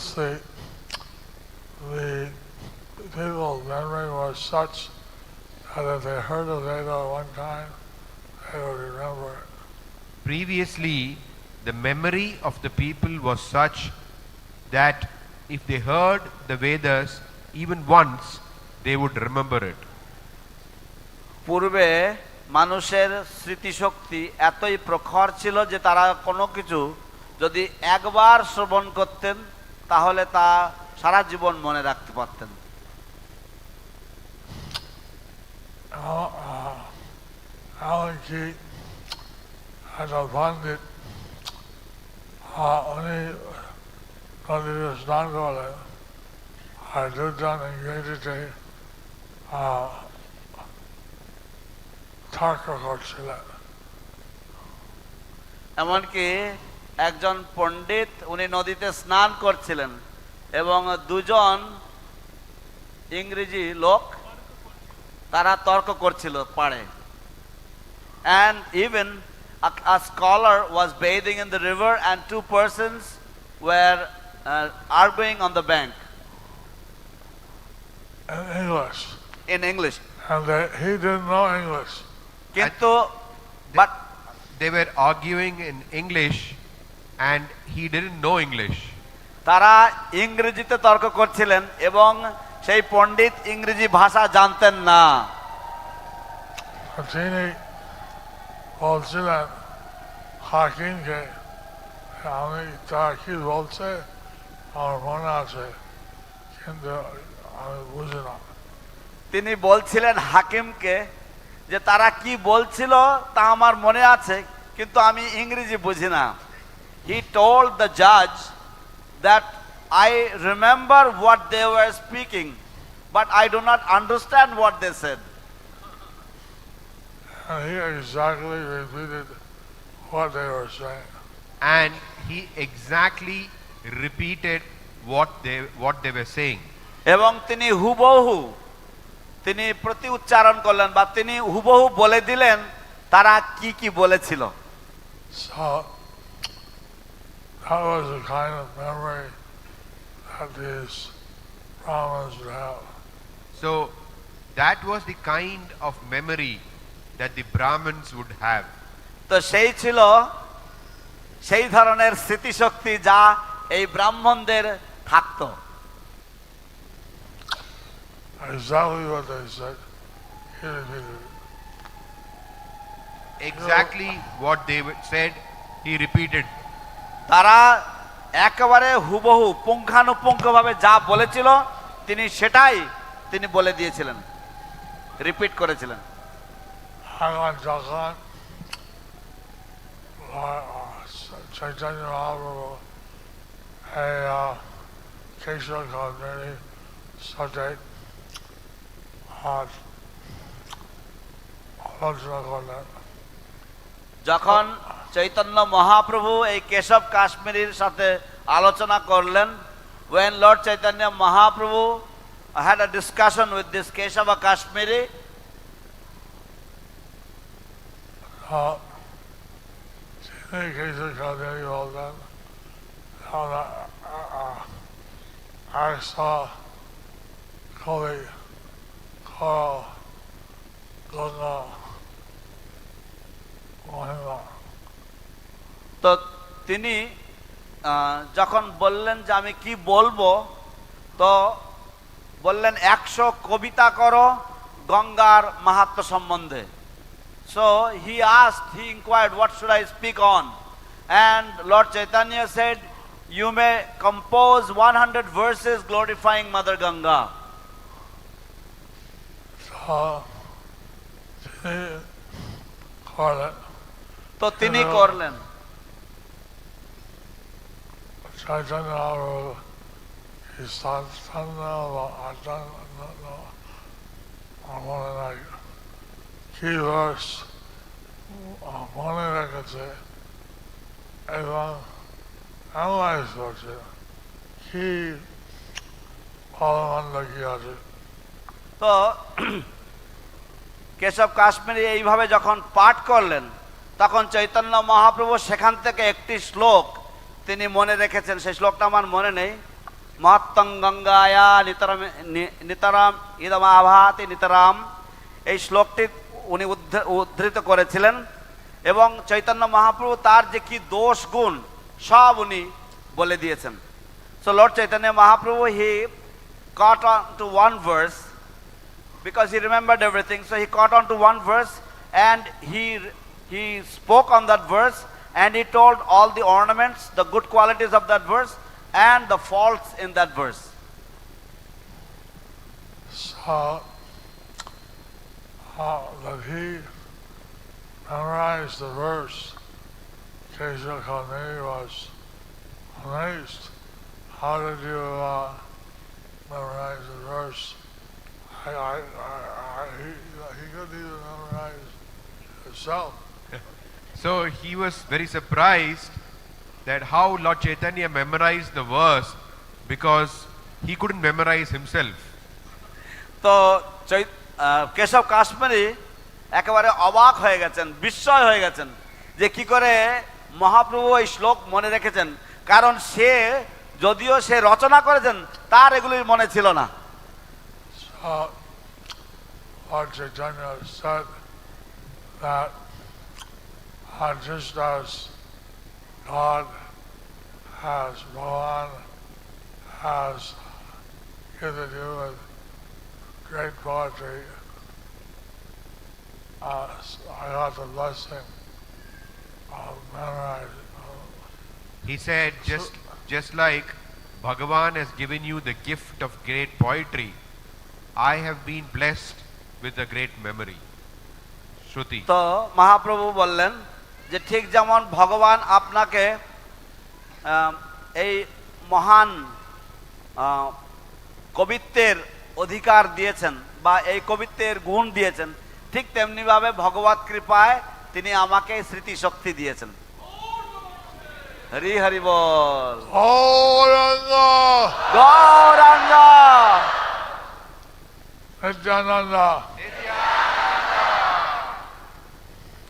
previously the people's memory was such that if they heard a Veda one time, they would remember it. Previously, the memory of the people was such that if they heard the Vedas even once, they would remember it. পূর্বে মানুষের স্মৃতিশক্তি এতই প্রখর ছিল যে তারা কোনো কিছু যদি একবার শ্রবণ করতেন তাহলে তা সারা জীবন মনে রাখতে পারতেন। উনি নদীতে স্নান করেন আর দুজন ইংরেজিতে তর্ক করছিলেন এমনকি একজন পণ্ডিত উনি নদীতে স্নান করছিলেন এবং দুজন ইংরেজি লোক তারা তর্ক করছিল পাড়ে and even a scholar was bathing in the river and two persons were uh, arguing on the bank in English. in English. And they, he didn't know English. কিন্তু but They were arguing in English and he didn't know English. তারা ইংরেজিতে তর্ক করছিলেন এবং সেই পণ্ডিত ইংরেজি ভাষা জানতেন না। তিনি বলছিলেন হাকিমকে আমি তা কি বলছে আমার মনে আছে কিন্তু আমি বুঝি না। তিনি বলছিলেন হাকিমকে যে তারা কি বলছিল তা আমার মনে আছে কিন্তু আমি ইংরেজি বুঝি না। He told the judge that I remember what they were speaking, but I do not understand what they said And he exactly repeated what they were saying. And he exactly repeated what they, what they were saying. এবং তিনি হুবহু তিনি প্রতি উচ্চারণ করলেন বা তিনি হুবহু বলে দিলেন তারা কি কি বলেছিল So that was the kind of memory that these Brahmins would have. So that was the kind of memory that the Brahmins would have. তো সেই ছিল সেই ধরনের স্মৃতিশক্তি যা এই ব্রাহ্মণদের থাকতো Exactly what they said. He repeated it. Exactly what they were- said, he repeated. তারা একেবারে হুবহু পুঙ্খানুপুঙ্খভাবে যা বলেছিল তিনি সেটাই তিনি বলে দিয়েছিলেন। রিপিট করেছিলেন। আলোচনা করলেন যখন চৈতন্য মহাপ্রভু এই কেশব কাশ্মীরির সাথে আলোচনা করলেন when lord chaitanya mahaprabhu had a discussion with this keshava kashmiri Uh, তিনি Kesha Kaveri বললেন আমরা একশো কবি কর গঙ্গা মহিমা তো তিনি যখন বললেন যে আমি কি বলব তো বললেন একশো কবিতা করো গঙ্গার মাহাত্ম সম্বন্ধে। So he asked he inquired what should I speak on and Lord Chaitanya said you may compose one hundred verses glorifying mother Ganga তো তিনি করলেন। No, no, মনে রেখেছে এবং অ্যানালাইজ করছে কি ফলমন্দ কি আছে তো কেশব কাশ্মীরি এইভাবে যখন পাঠ করলেন তখন চৈতন্য মহাপ্রভু সেখান থেকে একটি শ্লোক তিনি মনে রেখেছেন সেই শ্লোকটা আমার মনে নেই। মহাত্তং গঙ্গায়া নিতরাম নিতরাম ইদমাভাতি নিতরাম। এই শ্লোকটি উনি উদ্ধ- উদ্ধৃত করেছিলেন এবং চৈতন্য মহাপ্রভু তার যে কি দোষ গুণ সব উনি বলে দিয়েছেন। So Lord Chaitanya Mahaprabhu he caught on to one verse because he remembered everything. So he caught on to one verse and he, he spoke on that verse and he told all the ornaments, the good qualities of that verse and the faults in that verse. So, uh, that he memorized the verse, Kesha Kane was amazed. How did you uh, memorize the verse? I, I, I, I, he, he couldn't even memorize himself. So he was very surprised that how Lord Chaitanya memorized the verse because he couldn't memorize himself. তো চৈ আহ, কেশব কাশ্মীরি একেবারে অবাক হয়ে গেছেন বিস্ময় হয়ে গেছেন যে কি করে মহাপ্রভু এই শ্লোক মনে রেখেছেন কারণ সে যদিও সে রচনা করেছেন তার এগুলি মনে ছিল না Lord Chaitanya said that uh, just as God has Bhavan has given you with great poetry, uh, I got the blessing of memorizing. He said, just, just like Bhagavan has given you the gift of great poetry, I have been blessed with a great memory. Shruti. তো মহাপ্রভু বললেন যে ঠিক যেমন ভগবান আপনাকে এই মহান কবিত্বের অধিকার দিয়েছেন বা এই কবিত্বের গুণ দিয়েছেন ঠিক তেমনিভাবে ভগবত কৃপায় তিনি আমাকে স্মৃতিশক্তি দিয়েছেন হরি হরি বল! গৌরাঙ্গ!